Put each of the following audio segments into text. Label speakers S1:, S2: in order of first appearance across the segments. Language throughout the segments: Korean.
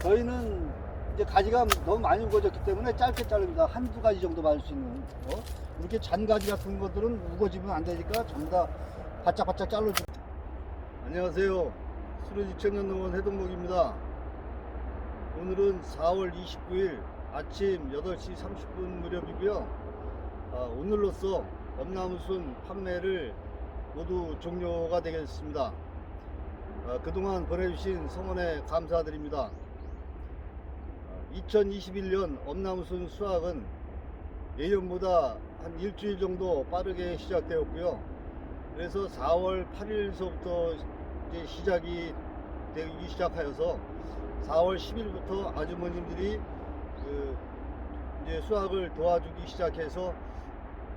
S1: 저희는 이제 가지가 너무 많이 우거졌기 때문에 짧게 자릅니다. 한두 가지 정도 맞을 수 있는 거. 이렇게 잔가지 같은 것들은 우거지면 안 되니까 전부 다 바짝바짝 잘라주 안녕하세요. 수로지 청년농원 해동목입니다. 오늘은 4월 29일 아침 8시 30분 무렵이고요. 아, 오늘로써 엄나무순 판매를 모두 종료가 되겠습니다. 아, 그동안 보내주신 성원에 감사드립니다. 2021년 엄나무순 수확은 예년보다 한 일주일 정도 빠르게 시작되었고요. 그래서 4월 8일서부터 이제 시작이 되기 시작하여서 4월 10일부터 아주머님들이 그 이제 수확을 도와주기 시작해서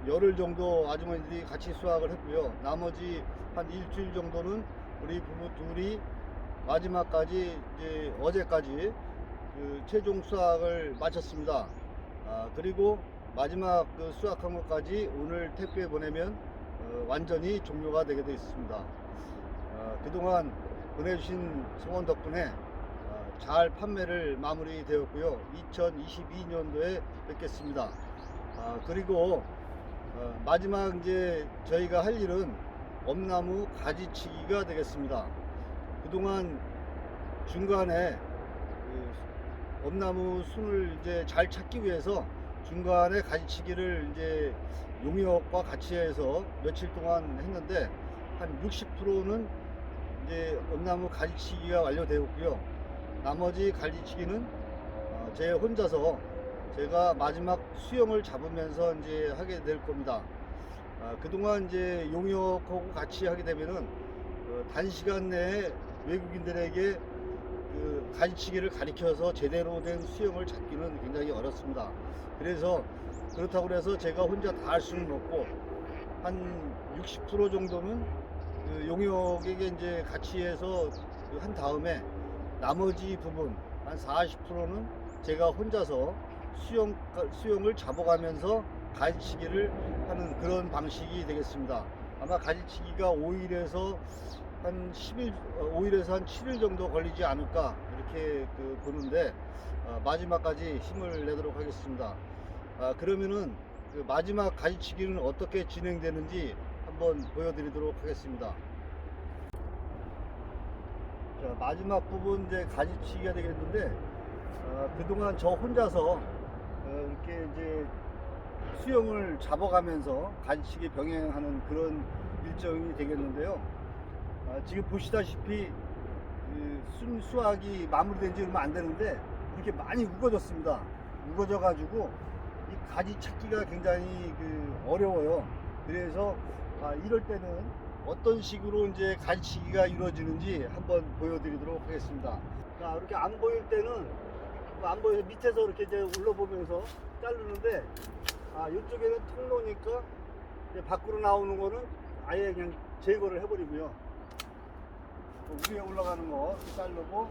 S1: 열흘 정도 아주머니들이 같이 수확을 했고요. 나머지 한 일주일 정도는 우리 부부 둘이 마지막까지 이제 어제까지 그 최종 수확을 마쳤습니다. 아, 그리고 마지막 그 수확한 것까지 오늘 택배 보내면 어, 완전히 종료가 되게 되어 있습니다. 아, 그동안 보내주신 성원 덕분에 아, 잘 판매를 마무리되었고요. 2022년도에 뵙겠습니다. 아, 그리고 어, 마지막 이제 저희가 할 일은 엄나무 가지치기가 되겠습니다. 그동안 중간에 그 엄나무 순을 이제 잘 찾기 위해서 중간에 가지치기를 이제 용역과 같이 해서 며칠 동안 했는데 한 60%는 이제 엄나무 가지치기가 완료되었고요. 나머지 가지치기는 어, 제 혼자서 제가 마지막 수영을 잡으면서 이제 하게 될 겁니다. 아, 그동안 이제 용역하고 같이 하게 되면은 어, 단시간 내에 외국인들에게 그 가지치기를 가리켜서 제대로 된 수영을 잡기는 굉장히 어렵습니다. 그래서 그렇다고 해서 제가 혼자 다 할 수는 없고 한 60% 정도는 그 용역에게 이제 같이 해서 그한 다음에 나머지 부분 한 40%는 제가 혼자서 수영 수영을 잡아가면서 가지치기를 하는 그런 방식이 되겠습니다. 아마 가지치기가 5일에서 한 10일, 5일에서 한 7일 정도 걸리지 않을까 이렇게 그 보는데 어, 마지막까지 힘을 내도록 하겠습니다. 아, 그러면은 그 마지막 가지치기는 어떻게 진행되는지 한번 보여드리도록 하겠습니다. 자, 마지막 부분 이제 가지치기가 되겠는데 어, 그동안 저 혼자서 어, 이렇게 이제 수영을 잡아가면서 가지치기 병행하는 그런 일정이 되겠는데요. 아, 지금 보시다시피 그 순 수확이 마무리된 지 얼마 안 되는데 이렇게 많이 우거졌습니다. 우거져 가지고 이 가지 찾기가 굉장히 그 어려워요. 그래서 아, 이럴 때는 어떤 식으로 이제 가지치기가 이루어지는지 한번 보여드리도록 하겠습니다. 자, 이렇게 안 보일 때는 뭐안 보여서 밑에서 이렇게 이제 올려보면서 자르는데 아, 이쪽에는 통로니까 밖으로 나오는 거는 아예 그냥 제거를 해버리고요. 또 위에 올라가는 거 자르고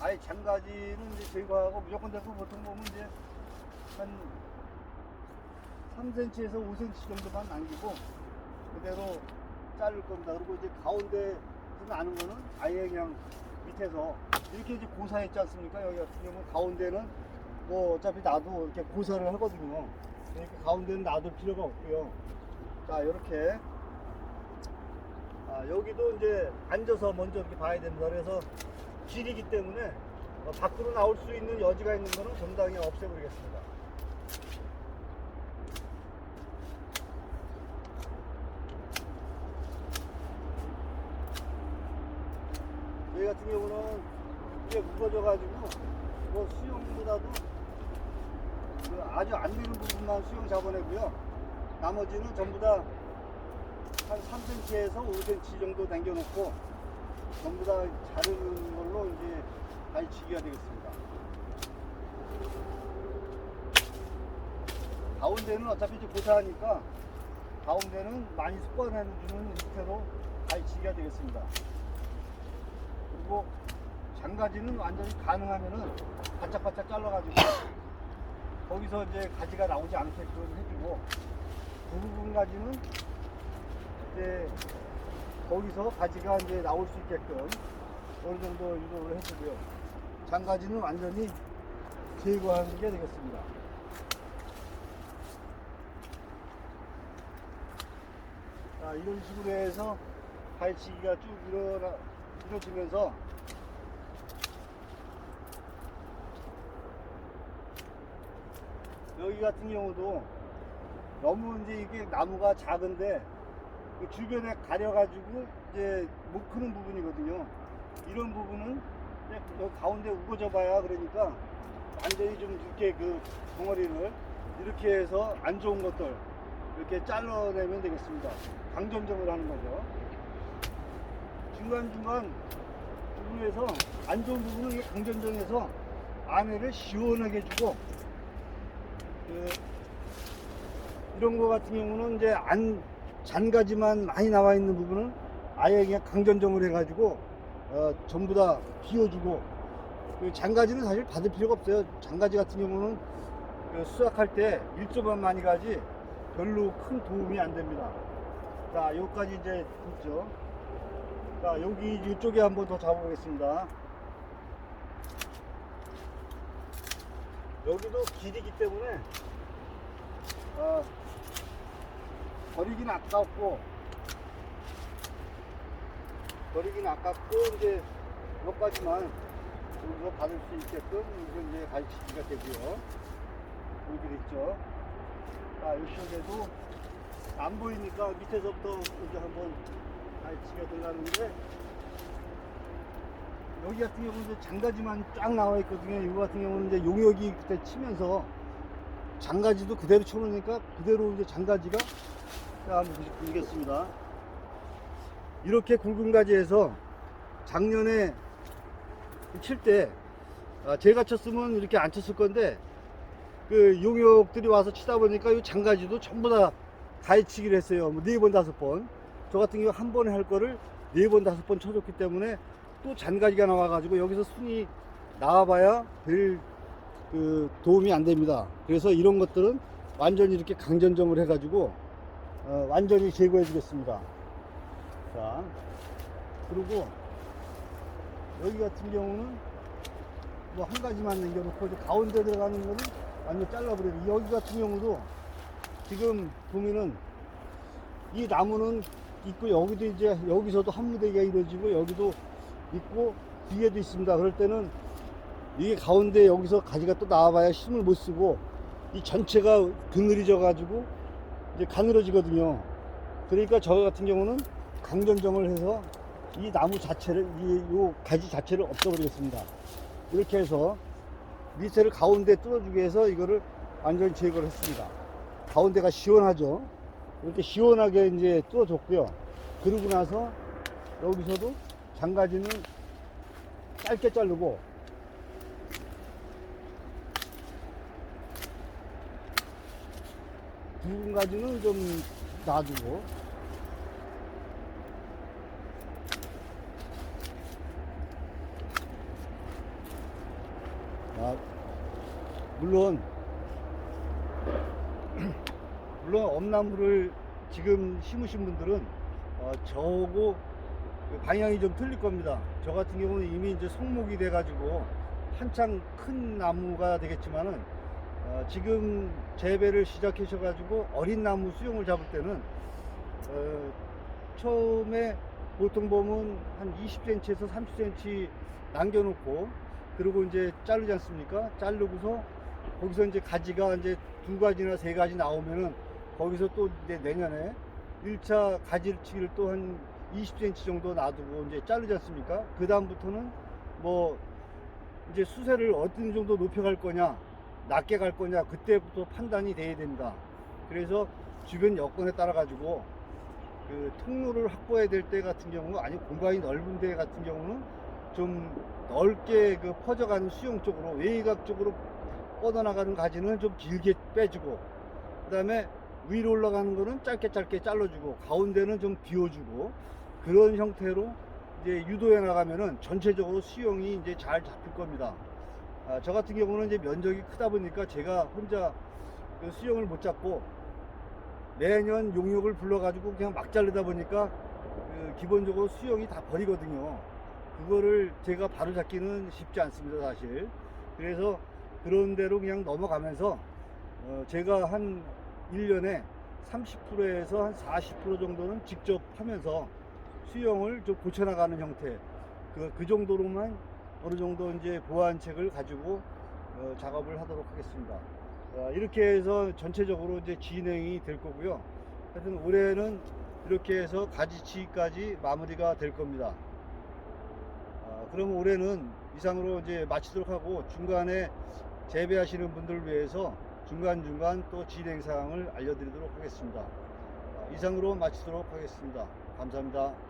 S1: 아예 장가지는 이제 제거하고 무조건 돼서 보통 보면 이제 한 3cm에서 5cm 정도만 남기고 그대로 자를 겁니다. 그리고 이제 가운데 나는 거는 아예 그냥 밑에서 이렇게 이제 고사했지 않습니까? 여기 같은 경우는 가운데는 뭐 어차피 나도 이렇게 고사를 하거든요. 이렇게 가운데는 놔둘 필요가 없고요. 자, 이렇게 아, 여기도 이제 앉아서 먼저 이렇게 봐야 됩니다. 그래서 길이기 때문에 어, 밖으로 나올 수 있는 여지가 있는 거는 그냥 없애버리겠습니다. 여기 같은 경우는 이게 무거져가지고 뭐 수영보다도 그 아주 안 되는 부분만 수영 잡아내고요. 나머지는 전부 다 한 3cm에서 5cm 정도 남겨놓고 전부 다 자르는 걸로 이제 가위치기가 되겠습니다. 가운데는 어차피 이제 고사하니까 가운데는 많이 습관해주는 밑으로 가위치기가 되겠습니다. 그리고 장가지는 완전히 가능하면은 바짝바짝 잘라가지고 거기서 이제 가지가 나오지 않게끔 해주고 그 부분 가지는 이제 거기서 가지가 이제 나올 수 있게끔 어느 정도 유도를 해주고요. 장가지는 완전히 제거하는 게 되겠습니다. 자, 이런 식으로 해서 발치기가 쭉 일어나, 이루어지면서 여기 같은 경우도 너무 이제 이게 나무가 작은데 그 주변에 가려가지고 이제 못 크는 부분이거든요. 이런 부분은 여기 가운데 우거져 봐야 그러니까 완전히 좀 이렇게 그 덩어리를 이렇게 해서 안 좋은 것들 이렇게 잘라내면 되겠습니다. 강점점을 하는 거죠. 중간중간 부분에서 안 좋은 부분은 이 강점점에서 안에를 시원하게 해주고 그 이런 거 같은 경우는 이제 안 잔가지만 많이 나와 있는 부분은 아예 그냥 강전정을 해가지고 어, 전부 다 비워주고 그 잔가지는 사실 받을 필요가 없어요. 잔가지 같은 경우는 그 수확할 때 일조만 많이 가지 별로 큰 도움이 안 됩니다. 자, 여기까지 이제 있죠. 자, 여기 이쪽에 한번 더 잡아보겠습니다. 여기도 길이기 때문에 어, 버리긴 아깝고 버리긴 아깝고 이제 여기까지만 여기서 받을 수 있게끔 이거 이제 가르치기가 되고요. 여기 있죠. 자, 이쪽에도 안 보이니까 밑에서부터 이제 한번 가르치가 들어가는데 여기 같은 경우는 이제 장가지만 쫙 나와 있거든요. 이거 같은 경우는 이제 용역이 그때 치면서 장가지도 그대로 쳐놓으니까 그대로 이제 장가지가 자, 한번 보시- 보시겠습니다. 이렇게 굵은 가지에서 작년에 칠때 아, 제가 쳤으면 이렇게 안 쳤을 건데 그 용역들이 와서 치다 보니까 이 장가지도 전부 다 가해치기를 했어요. 뭐 네 번 다섯 번. 저 같은 경우 한 번에 할 거를 네 번 다섯 번 쳐줬기 때문에 또 잔가지가 나와가지고 여기서 순이 나와봐야 별그 도움이 안 됩니다. 그래서 이런 것들은 완전히 이렇게 강전점을 해가지고 어, 완전히 제거해 주겠습니다. 자, 그리고 여기 같은 경우는 뭐 한 가지만 남겨놓고 가운데 들어가는 거는 완전 잘라버려요. 여기 같은 경우도 지금 보면은 이 나무는 있고 여기도 이제 여기서도 한 무대가 이루어지고 여기도 있고 뒤에도 있습니다. 그럴 때는 이게 가운데 여기서 가지가 또 나와봐야 힘을 못 쓰고 이 전체가 그늘이져 가지고 이제 가늘어지거든요. 그러니까 저 같은 경우는 강전점을 해서 이 나무 자체를 이 요 가지 자체를 없애버리겠습니다. 이렇게 해서 밑에를 가운데 뚫어주기 위해서 이거를 완전히 제거를 했습니다. 가운데가 시원하죠. 이렇게 시원하게 이제 뚫어줬고요. 그러고 나서 여기서도 장가지는 짧게 자르고 가지는 좀 놔두고 아, 물론 물론 엄나무를 지금 심으신 분들은 어, 저하고 그 방향이 좀 틀릴 겁니다. 저 같은 경우는 이미 이제 성목이 돼가지고 한창 큰 나무가 되겠지만은 어, 지금 재배를 시작하셔가지고 어린 나무 수용을 잡을 때는 어, 처음에 보통 보면 한 20cm에서 30cm 남겨놓고 그리고 이제 자르지 않습니까? 자르고서 거기서 이제 가지가 이제 두 가지나 세 가지 나오면은 거기서 또 이제 내년에 1차 가지치기를 또 한 20cm 정도 놔두고 이제 자르지 않습니까? 그 다음부터는 뭐 이제 수세를 어떤 정도 높여갈 거냐, 낮게 갈 거냐, 그때부터 판단이 돼야 된다. 그래서 주변 여건에 따라 가지고 그 통로를 확보해야 될 때 같은 경우, 아니 공간이 넓은 데 같은 경우는 좀 넓게 그 퍼져가는 수용 쪽으로 외곽 쪽으로 뻗어나가는 가지는 좀 길게 빼주고 그 다음에 위로 올라가는 거는 짧게 짧게 잘라주고 가운데는 좀 비워주고 그런 형태로 이제 유도해 나가면은 전체적으로 수용이 이제 잘 잡힐 겁니다. 아, 저 같은 경우는 이제 면적이 크다 보니까 제가 혼자 그 수용을 못 잡고 매년 용역을 불러가지고 그냥 막 자르다 보니까 그 기본적으로 수용이 다 버리거든요. 그거를 제가 바로 잡기는 쉽지 않습니다, 사실. 그래서 그런 대로 그냥 넘어가면서 어, 제가 한 1년에 30%에서 한 40% 정도는 직접 하면서 수영을 좀 고쳐나가는 형태. 그, 그 정도로만 어느 정도 이제 보완책을 가지고 어, 작업을 하도록 하겠습니다. 어, 이렇게 해서 전체적으로 이제 진행이 될 거고요. 하여튼 올해는 이렇게 해서 가지치기까지 마무리가 될 겁니다. 아, 그럼 올해는 이상으로 이제 마치도록 하고 중간에 재배하시는 분들을 위해서 중간중간 또 진행 사항을 알려드리도록 하겠습니다. 아, 이상으로 마치도록 하겠습니다. 감사합니다.